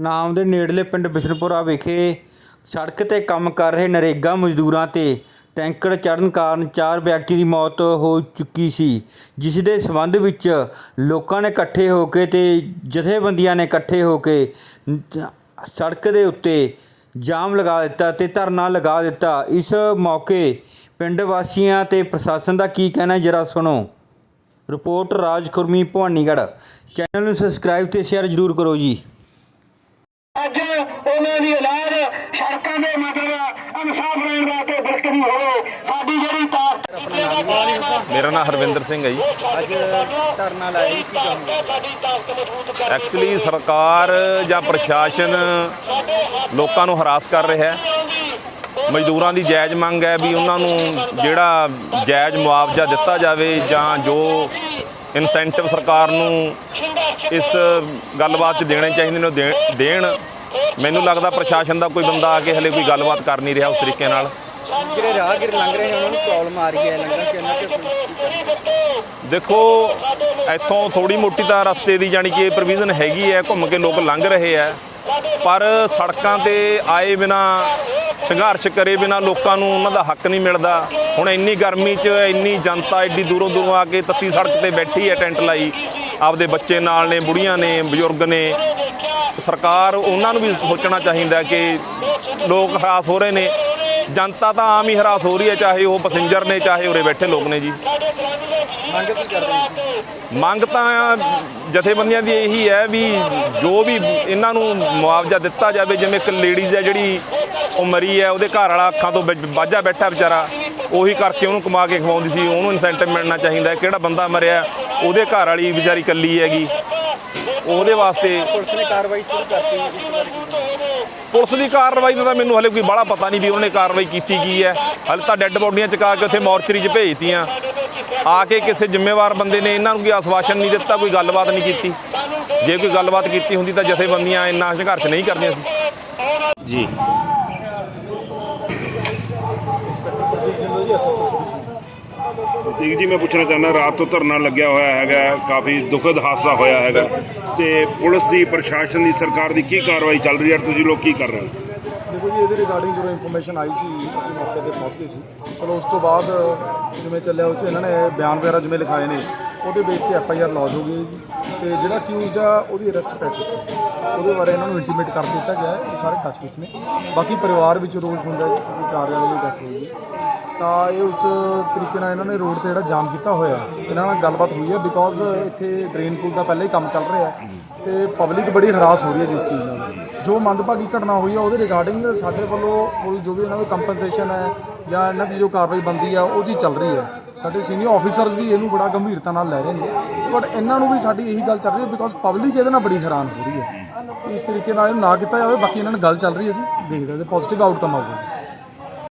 ਨਾਮ ਦੇ ਨੇੜਲੇ ਪਿੰਡ ਬਿਸ਼ਨਪੁਰਾ ਵਿਖੇ ਸੜਕ ਤੇ ਕੰਮ ਕਰ ਰਹੇ ਨਰੇਗਾ ਮਜ਼ਦੂਰਾਂ ਤੇ ਟੈਂਕਰ ਚੜ੍ਹਨ ਕਾਰਨ ਚਾਰ ਵਿਅਕਤੀ ਦੀ ਮੌਤ ਹੋ ਚੁੱਕੀ ਸੀ, ਜਿਸ ਦੇ ਸਬੰਧ ਵਿੱਚ ਲੋਕਾਂ ਨੇ ਇਕੱਠੇ ਹੋ ਕੇ ਤੇ ਜਥੇਬੰਦੀਆਂ ਨੇ ਇਕੱਠੇ ਹੋ ਕੇ ਸੜਕ ਦੇ ਉੱਤੇ ਜਾਮ ਲਗਾ ਦਿੱਤਾ ਤੇ ਧਰਨਾ ਲਗਾ ਦਿੱਤਾ। ਇਸ ਮੌਕੇ ਪਿੰਡ ਵਾਸੀਆਂ ਤੇ ਪ੍ਰਸ਼ਾਸਨ ਦਾ ਕੀ ਕਹਿਣਾ ਜਰਾ ਸੁਣੋ। ਰਿਪੋਰਟ ਰਾਜ ਖੁਰਮੀ ਭਵਾਨੀਗੜ੍ਹ। ਚੈਨਲ ਨੂੰ ਸਬਸਕ੍ਰਾਈਬ ਤੇ ਸ਼ੇਅਰ ਜ਼ਰੂਰ ਕਰੋ ਜੀ। ਅੱਜ ਉਹਨਾਂ ਦੀ ਔਲਾਦ ਸੜਕਾਂ ਦੇ ਮਤਲਬ ਇਨਸਾਫ ਲੈਣ ਵਾਸਤੇ ਬਰਕਰੀ ਹੋਵੇ ਸਾਡੀ ਜਿਹੜੀ ਤਾਕਤ ਮੇਰਾ ਨਾਮ ਹਰਵਿੰਦਰ ਸਿੰਘ ਹੈ ਜੀ। ਅੱਜ ਧਰਨਾ ਲਾਇਆ ਕੀ ਕਹੋਗੇ? ਐਕਚੁਅਲੀ ਸਰਕਾਰ ਜਾਂ ਪ੍ਰਸ਼ਾਸਨ ਲੋਕਾਂ ਨੂੰ ਹਰਾਸ ਕਰ ਰਿਹਾ ਹੈ। ਮਜ਼ਦੂਰਾਂ ਦੀ ਜਾਇਜ਼ ਮੰਗ ਹੈ ਵੀ ਉਹਨਾਂ ਨੂੰ ਜਿਹੜਾ ਜਾਇਜ਼ ਮੁਆਵਜ਼ਾ ਦਿੱਤਾ ਜਾਵੇ ਜਾਂ ਜੋ ਇਨਸੈਂਟਿਵ ਸਰਕਾਰ ਨੂੰ ਇਸ ਗੱਲਬਾਤ 'ਚ ਦੇਣੇ ਚਾਹੀਦੇ ਨੇ ਉਹ ਦੇਣ। ਮੈਨੂੰ ਲੱਗਦਾ ਪ੍ਰਸ਼ਾਸਨ ਦਾ ਕੋਈ ਬੰਦਾ ਆ ਕੇ ਹਲੇ ਕੋਈ ਗੱਲਬਾਤ ਕਰ ਨਹੀਂ ਰਿਹਾ ਉਸ ਤਰੀਕੇ ਨਾਲ। ਜਿਹੜੇ ਰਾਹਗੀਰ ਲੰਘ ਰਹੇ ਨੇ ਉਹਨਾਂ ਨੂੰ ਪ੍ਰੋਬਲਮ ਆ ਰਹੀ ਹੈ। ਲੰਘਣ ਚ ਉਹਨਾਂ ਤੇ ਦੇਖੋ ਇੱਥੋਂ ਥੋੜੀ ਮੋਟੀ ਤਾਂ ਰਸਤੇ ਦੀ ਜਾਣੀ ਕਿ ਪ੍ਰੋਵੀਜ਼ਨ ਹੈਗੀ ਹੈ ਘੁੰਮ ਕੇ ਲੋਕ ਲੰਘ ਰਹੇ ਆ ਪਰ ਸੜਕਾਂ ਤੇ ਆਏ ਬਿਨਾ ਸੰਘਰਸ਼ ਕਰੇ ਬਿਨਾ ਲੋਕਾਂ ਨੂੰ ਉਹਨਾਂ ਦਾ ਹੱਕ ਨਹੀਂ ਮਿਲਦਾ। ਹੁਣ ਇੰਨੀ ਗਰਮੀ 'ਚ ਇੰਨੀ ਜਨਤਾ ਐਡੀ ਦੂਰੋਂ ਦੂਰੋਂ ਆ ਕੇ ਤੱਤੀ ਸੜਕ ਤੇ ਬੈਠੀ ਹੈ ਟੈਂਟ ਲਾਈ। ਆਪਦੇ ਬੱਚੇ ਨਾਲ ਨੇ ਬੁੜੀਆਂ ਨੇ ਬਜ਼ੁਰਗ ਨੇ। ਸਰਕਾਰ ਉਹਨਾਂ ਨੂੰ ਵੀ ਸੋਚਣਾ ਚਾਹੀਦਾ ਕਿ ਲੋਕ ਹਰਾਸ ਹੋ ਰਹੇ ਨੇ। ਜਨਤਾ ਤਾਂ ਆਮ ਹੀ ਹਰਾਸ ਹੋ ਰਹੀ ਹੈ ਚਾਹੇ ਉਹ ਪੈਸੇਂਜਰ ਨੇ ਚਾਹੇ ਉਰੇ ਬੈਠੇ ਲੋਕ ਨੇ ਜੀ। ਮੰਗ ਕੀ ਕਰਦੇ ਨੇ ਮੰਗ ਤਾਂ ਜਥੇਬੰਦੀਆਂ ਦੀ ਇਹੀ ਹੈ ਵੀ ਜੋ ਵੀ ਇਹਨਾਂ ਨੂੰ ਮੁਆਵਜ਼ਾ ਦਿੱਤਾ ਜਾਵੇ ਜਿਵੇਂ ਇੱਕ ਲੇਡੀਜ਼ ਹੈ ਜਿਹੜੀ ਉਹ ਮਰੀ ਹੈ ਉਹਦੇ ਘਰ ਵਾਲਾ ਅੱਖਾਂ ਤੋਂ ਬਾਝਾ ਬੈਠਾ ਵਿਚਾਰਾ ਉਹੀ ਕਰਕੇ ਉਹਨੂੰ ਕਮਾ ਕੇ ਖਵਾਉਂਦੀ ਸੀ ਉਹਨੂੰ ਇਨਸੈਂਟਿਵ ਮਿਲਣਾ ਚਾਹੀਦਾ ਹੈ ਕਿਹੜਾ ਬੰਦਾ ਮਰਿਆ। ਉਹਦੇ ਘਰ ਵਾਲੀ ਵਿਚਾਰੀ ਕੱਲੀ ਹੈਗੀ। ਉਹਦੇ ਵਾਸਤੇ ਪੁਲਿਸ ਨੇ ਕਾਰਵਾਈ ਸ਼ੁਰੂ ਕਰਤੀ ਇਸ ਬਾਰੇ? ਪੁਲਿਸ ਦੀ ਕਾਰਵਾਈ ਦਾ ਤਾਂ ਮੈਨੂੰ ਹਲੇ ਕੋਈ ਬਾਹਲਾ ਪਤਾ ਨਹੀਂ ਵੀ ਉਹਨੇ ਕਾਰਵਾਈ ਕੀਤੀ ਕੀ ਹੈ। ਹਲੇ ਤਾਂ ਡੈੱਡ ਬੋਡੀਆਂ ਚਕਾ ਕੇ ਉੱਥੇ ਮੋਰਚਰੀ 'ਚ ਭੇਜਤੀਆਂ। ਆ ਕੇ ਕਿਸੇ ਜ਼ਿੰਮੇਵਾਰ ਬੰਦੇ ਨੇ ਇਹਨਾਂ ਨੂੰ ਕੋਈ ਆਸਵਾਸ਼ਨ ਨਹੀਂ ਦਿੱਤਾ ਕੋਈ ਗੱਲਬਾਤ ਨਹੀਂ ਕੀਤੀ। ਜੇ ਕੋਈ ਗੱਲਬਾਤ ਕੀਤੀ ਹੁੰਦੀ ਤਾਂ ਜਥੇਬੰਦੀਆਂ ਇੰਨਾ ਸੰਘਰਸ਼ ਨਹੀਂ ਕਰਦੀਆਂ ਸੀ। ਜੀ। ਜੀ ਪ੍ਰਤੀਕ ਜੀ, ਮੈਂ ਪੁੱਛਣਾ ਚਾਹੁੰਦਾ, ਰਾਤ ਤੋਂ ਧਰਨਾ ਲੱਗਿਆ ਹੋਇਆ ਹੈਗਾ, ਕਾਫੀ ਦੁਖਦ ਹਾਦਸਾ ਹੋਇਆ ਹੈਗਾ। ਤੇ ਪੁਲਿਸ ਦੀ, ਪ੍ਰਸ਼ਾਸਨ ਦੀ, ਸਰਕਾਰ ਦੀ ਕੀ ਕਾਰਵਾਈ ਚੱਲ ਰਹੀ ਹੈ? ਤੁਸੀਂ ਲੋਕ ਕੀ ਕਰ ਰਹੇ ਹੋ? ਦੇਖੋ ਜੀ, ਇਹਦੇ ਰਿਗਾਰਡਿੰਗ ਜਦੋਂ ਇਨਫੋਰਮੇਸ਼ਨ ਆਈ ਸੀ, ਅਸੀਂ ਮੌਕੇ ਤੇ ਪਹੁੰਚ ਗਏ ਸੀ। ਚਲੋ, ਉਸ ਤੋਂ ਬਾਅਦ ਜਿਵੇਂ ਚੱਲਿਆ ਉਹ 'ਚ ਇਹਨਾਂ ਨੇ ਬਿਆਨ ਵਗੈਰਾ ਜਿਵੇਂ ਲਿਖਾਏ ਨੇ, ਉਹਦੇ ਬੇਸ ਤੇ ਐਫ ਆਈ ਆਰ ਲੌਜ ਹੋ ਗਈ ਹੈ ਜੀ। ਤੇ ਜਿਹੜਾ ਅਕਿਊਜ਼ਡ ਆ, ਉਹਦੀ ਅਰੈਸਟ ਪੈ ਚੁੱਕੀ ਉਹਦੇ ਬਾਰੇ ਇਹਨਾਂ ਨੂੰ ਇੰਟੀਮੇਟ ਕਰ ਦਿੱਤਾ ਗਿਆ ਹੈ, ਇਹ ਸਾਰੇ ਟੱਚ ਵਿੱਚ ਨੇ। ਬਾਕੀ ਪਰਿਵਾਰ ਵਿੱਚ ਰੋਜ਼ ਹੁੰਦਾ ਜੀ, ਕਿ ਚਾਰ ਜਣਿਆਂ ਦੀ ਡੈਥ ਹੋਈ ਹੈ। ਤਾਂ ਇਹ ਉਸ ਤਰੀਕੇ ਨਾਲ ਇਹਨਾਂ ਨੇ ਰੋਡ ਤੇ ਜਿਹੜਾ ਜਾਮ ਕੀਤਾ ਹੋਇਆ, ਇਹਨਾਂ ਨਾਲ ਗੱਲਬਾਤ ਹੋਈ ਹੈ ਬਿਕੋਜ਼ ਇੱਥੇ ਡਰੇਨ ਪੂਲ ਦਾ ਪਹਿਲਾਂ ਹੀ ਕੰਮ ਚੱਲ ਰਿਹਾ ਹੈ ਤੇ ਪਬਲਿਕ ਬੜੀ ਹਰਾਸ ਹੋ ਰਹੀ ਹੈ ਜਿਸ ਚੀਜ਼ ਨਾਲ। ਜੋ ਮੰਦਭਾਗੀ ਘਟਨਾ ਹੋਈ ਹੈ ਉਹਦੇ ਰਿਗਾਰਡਿੰਗ ਸਾਡੇ ਵੱਲੋਂ ਕੋਈ ਜੋ ਵੀ ਇਹਨਾਂ ਦੀ ਕੰਪਨਸੇਸ਼ਨ ਹੈ ਜਾਂ ਇਹਨਾਂ ਦੀ ਜੋ ਕਾਰਵਾਈ ਬੰਦੀ ਆ, ਉਹ ਚੀਜ਼ ਚੱਲ ਰਹੀ ਹੈ। ਸਾਡੇ ਸੀਨੀਅਰ ਆਫੀਸਰਸ ਵੀ ਇਹਨੂੰ ਬੜਾ ਗੰਭੀਰਤਾ ਨਾਲ ਲੈ ਰਹੇ ਨੇ ਬਟ ਇਹਨਾਂ ਨੂੰ ਵੀ ਸਾਡੀ ਇਹੀ ਗੱਲ ਚੱਲ ਰਹੀ ਹੈ ਬਿਕੋਜ਼ ਪਬਲਿਕ ਇਹਦੇ ਨਾਲ ਬੜੀ ਹੈਰਾਨ ਹੋ ਰਹੀ ਹੈ। ਇਸ ਤਰੀਕੇ ਨਾਲ ਇਹਨੂੰ ਨਾ ਕੀਤਾ ਜਾਵੇ, ਬਾਕੀ ਇਹਨਾਂ ਨਾਲ ਗੱਲ ਚੱਲ ਰਹੀ ਹੈ ਜੀ। ਦੇਖਦੇ ਹਾਂ ਪੋਜ਼ਿਟਿਵ ਆਊਟਕਮ ਆਊਗਾ ਜੀ।